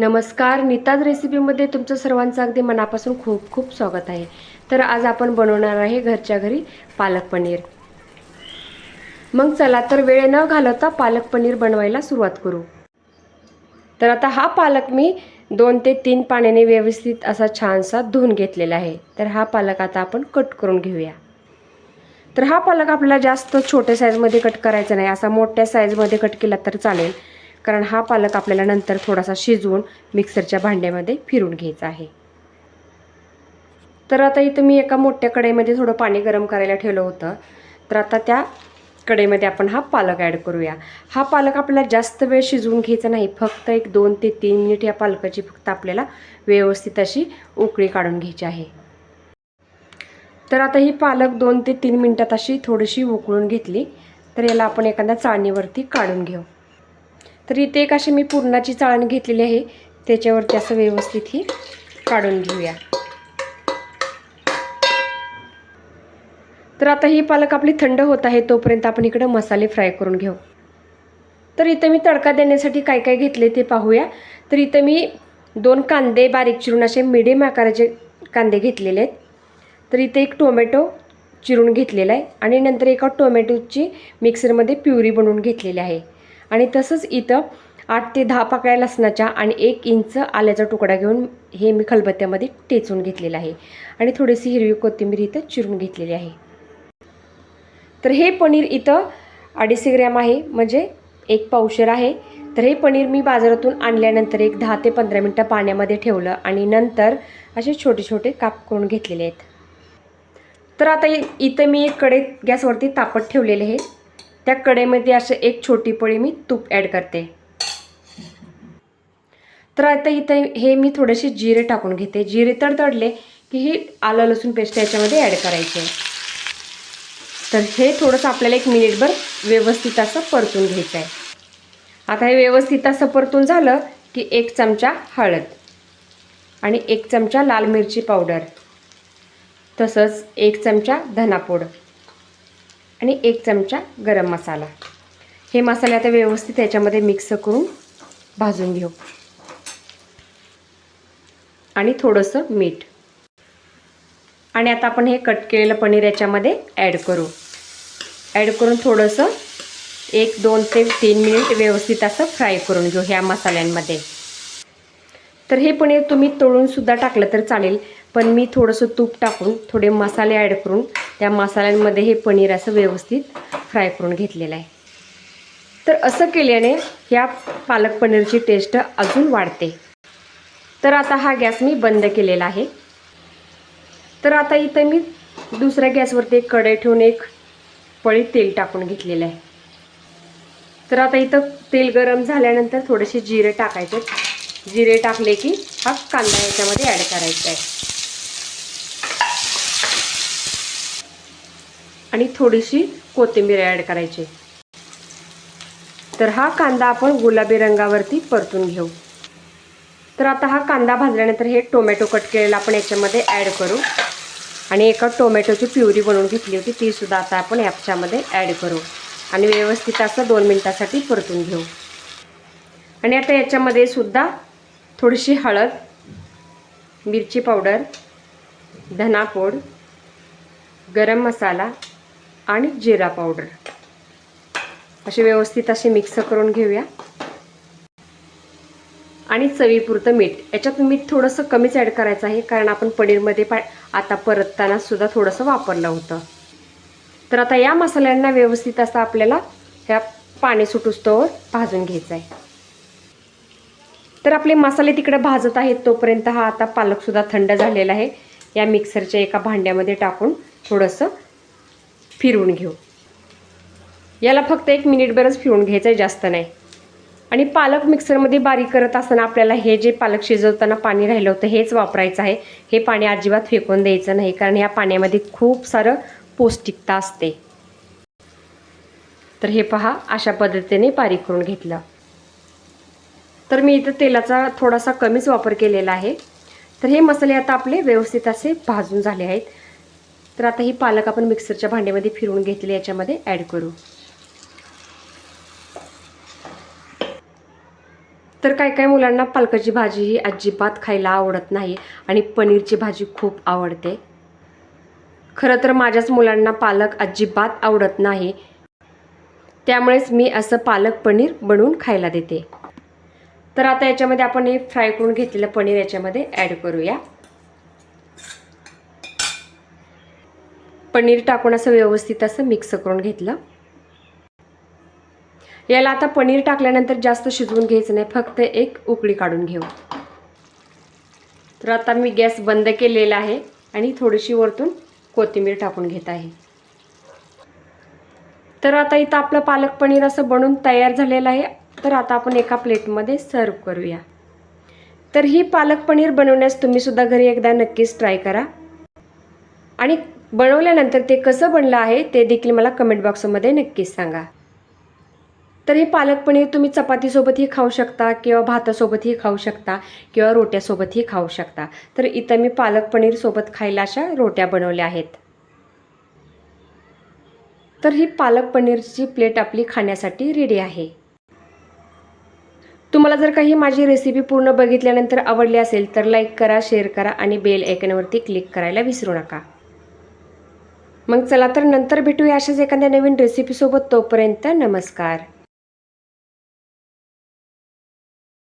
नमस्कार नीताज रेसिपीमध्ये तुमचं सर्वांचं अगदी मनापासून खूप खूप स्वागत आहे. तर आज आपण बनवणार आहे घरच्या घरी पालक पनीर. मग चला तर वेळ न घालवता पालक पनीर बनवायला सुरुवात करू. तर आता हा पालक मी दोन ते तीन पाण्याने व्यवस्थित असा छानसा धुवून घेतलेला आहे. तर हा पालक आता आपण कट करून घेऊया. तर हा पालक आपल्याला जास्त छोट्या साईजमध्ये कट करायचा नाही. असा मोठ्या साईजमध्ये कट केला तर चालेल. कारण हा पालक आपल्याला नंतर थोडासा शिजवून मिक्सरच्या भांड्यामध्ये फिरून घ्यायचा आहे. तर आता इथं मी एका मोठ्या कढईमध्ये थोडं पाणी गरम करायला ठेवलं होतं. तर आता त्या कढईमध्ये आपण हा पालक ॲड करूया. हा पालक आपल्याला जास्त वेळ शिजवून घ्यायचा नाही. फक्त एक दोन ते तीन मिनिट या पालकाची फक्त आपल्याला व्यवस्थित अशी उकळी काढून घ्यायची आहे. तर आता ही पालक दोन ते तीन मिनटात अशी थोडीशी उकळून घेतली. तर याला आपण एखाद्या चाळणीवरती काढून घेऊ. तर इथे एक अशी मी पुरणाची चाळण घेतलेली आहे. त्याच्यावरती असं व्यवस्थित ही काढून घेऊया. तर आता ही पालक आपली थंड होत आहे तोपर्यंत आपण इकडं मसाले फ्राय करून घेऊ. तर इथं मी तडका देण्यासाठी काय काय घेतले ते पाहूया. तर इथं मी दोन कांदे बारीक चिरून असे मिडियम आकाराचे कांदे घेतलेले आहेत. तर इथे एक टोमॅटो चिरून घेतलेला आहे आणि नंतर एका टोमॅटोची मिक्सरमध्ये प्युरी बनवून घेतलेली आहे. आणि तसंच इथं आठ ते दहा पाकळ्या लसणाच्या आणि एक इंच आल्याचा तुकडा घेऊन हे मी खलबत्त्यामध्ये टेचून घेतलेलं आहे. आणि थोडीशी हिरवी कोथिंबीर इथं चिरून घेतलेली आहे. तर हे पनीर इथं अडीचशे ग्रॅम आहे म्हणजे एक पावशेर आहे. तर हे पनीर मी बाजारातून आणल्यानंतर एक दहा ते पंधरा मिनटं पाण्यामध्ये ठेवलं आणि नंतर असे छोटे छोटे काप करून घेतलेले आहेत. तर आता इथं मी एक कडे गॅसवरती तापत ठेवलेले आहे. त्या कडेमध्ये असं एक छोटी पळी मी तूप ॲड करते. तर आता इथं हे मी थोडेसे जिरे टाकून घेते. जिरे तडतडले की हे आलं लसूण पेस्ट याच्यामध्ये ॲड करायचे. तर हे थोडंसं आपल्याला एक मिनिटभर व्यवस्थित असं परतून घ्यायचं आहे आता हे व्यवस्थित असं परतून झालं की एक चमचा हळद आणि एक चमचा लाल मिरची पावडर. तसंच एक चमचा धनापूड. आणि एक चमचा गरम मसाला. हे मसाले आता व्यवस्थित याच्यामध्ये मिक्स करून भाजून घेऊ. आणि थोडंसं मीठ. आणि आता आपण हे कट केलेलं पनीर याच्यामध्ये ॲड करू. ॲड करून थोडंसं एक दोन ते तीन मिनिट व्यवस्थित असं फ्राय करून घेऊ ह्या मसाल्यांमध्ये. तर हे पनीर तुम्ही तळूनसुद्धा टाकलं तर चालेल पण मी थोडंसं तूप टाकून थोडे मसाले ॲड करून त्या मसाल्यांमध्ये हे पनीर असं व्यवस्थित फ्राय करून घेतलेलं आहे. तर असं केल्याने ह्या पालक पनीरची टेस्ट अजून वाढते. तर आता हा गॅस मी बंद केलेला आहे. तर आता इथं मी दुसऱ्या गॅसवरती एक कढई ठेवून एक पळी तेल टाकून घेतलेलं आहे. तर आता इथं तेल गरम झाल्यानंतर थोडेसे जिरे टाकायचे जिरे टाकले की हा कांदा याच्यामध्ये ॲड करायचा आहे. आणि थोडीशी कोथिंबीर ॲड करायची. तर हा कांदा आपण गुलाबी रंगावरती परतून घेऊ. तर आता हा कांदा भाजल्यानंतर हे टोमॅटो कट केलेला आपण याच्यामध्ये ॲड करू. आणि एका टोमॅटोची प्युरी बनवून घेतली होती तीसुद्धा आता आपण याच्यामध्ये ॲड करू. आणि व्यवस्थित असं दोन मिनटासाठी परतून घेऊ. आणि आता याच्यामध्ये सुद्धा थोडीशी हळद मिरची पावडर धनापूड गरम मसाला आणि जिरा पावडर. असे व्यवस्थित असे मिक्स करून घेऊया. आणि चवीपुरतं मीठ. याच्यात मीठ थोडंसं कमीच ॲड करायचं आहे कारण आपण पनीरमध्ये पा आता परतताना सुद्धा थोडंसं वापरलं होतं. तर आता या मसाल्यांना व्यवस्थित असं आपल्याला ह्या पाणी सुटुस्तोवर भाजून घ्यायचं आहे. तर आपले मसाले तिकडे भाजत आहेत तोपर्यंत हा आता पालकसुद्धा थंड झालेला आहे. या मिक्सरच्या एका भांड्यामध्ये टाकून थोडंसं फिरवून घेऊ. याला फक्त एक मिनिटभरच फिरवून घ्यायचं आहे जास्त नाही. आणि पालक मिक्सरमध्ये बारीक करत असताना आपल्याला हे जे पालक शिजवताना पाणी राहिलं होतं हेच वापरायचं आहे. हे पाणी अजिबात फेकून द्यायचं नाही कारण ह्या पाण्यामध्ये खूप सारं पौष्टिकता असते. तर हे पहा अशा पद्धतीने बारीक करून घेतलं. तर मी इथं तेलाचा थोडासा कमीच वापर केलेला आहे. तर हे मसाले आता आपले व्यवस्थित असे भाजून झाले आहेत. तर आता ही पालक आपण मिक्सरच्या भांड्यामध्ये फिरवून घेतलेली याच्यामध्ये ॲड करू. तर काय काय मुलांना पालकाची भाजी ही अजिबात खायला आवडत नाही आणि पनीरची भाजी खूप आवडते. खरं तर माझ्याच मुलांना पालक अजिबात आवडत नाही. त्यामुळेच मी असं पालक पनीर बनवून खायला देते. तर आता याच्यामध्ये आपण हे फ्राय करून घेतलेलं पनीर याच्यामध्ये ॲड करूया. पनीर टाकून असं व्यवस्थित असं मिक्स करून घेतलं. याला आता पनीर टाकल्यानंतर जास्त शिजवून घ्यायचं नाही फक्त एक उकळी काढून घेऊ. तर आता मी गॅस बंद केलेला आहे आणि थोडीशी वरतून कोथिंबीर टाकून घेत आहे. तर आता इथं आपलं पालक पनीर असं बनून तयार झालेलं आहे. तर आता आपण एका प्लेटमध्ये सर्व करूया. तर ही पालक पनीर बनवण्यास तुम्ही सुद्धा घरी एकदा नक्कीच ट्राय करा. आणि बनवल्यानंतर ते कसं बनलं आहे ते देखील मला कमेंट बॉक्समध्ये नक्कीच सांगा. तर हे पालक पनीर तुम्ही चपातीसोबतही खाऊ शकता किंवा भातासोबतही खाऊ शकता किंवा रोट्यासोबतही खाऊ शकता. तर इथं मी पालक पनीरसोबत खायला अशा रोट्या बनवल्या आहेत. तर ही पालक पनीरची प्लेट आपली खाण्यासाठी रेडी आहे. तुम्हाला जर काही माझी रेसिपी पूर्ण बघितल्यानंतर आवडली असेल तर लाईक करा शेअर करा आणि बेल ऐकण्यावरती क्लिक करायला विसरू नका. मग चला तर नंतर भेटूया अशाच एखाद्या नवीन रेसिपीसोबत तोपर्यंत नमस्कार.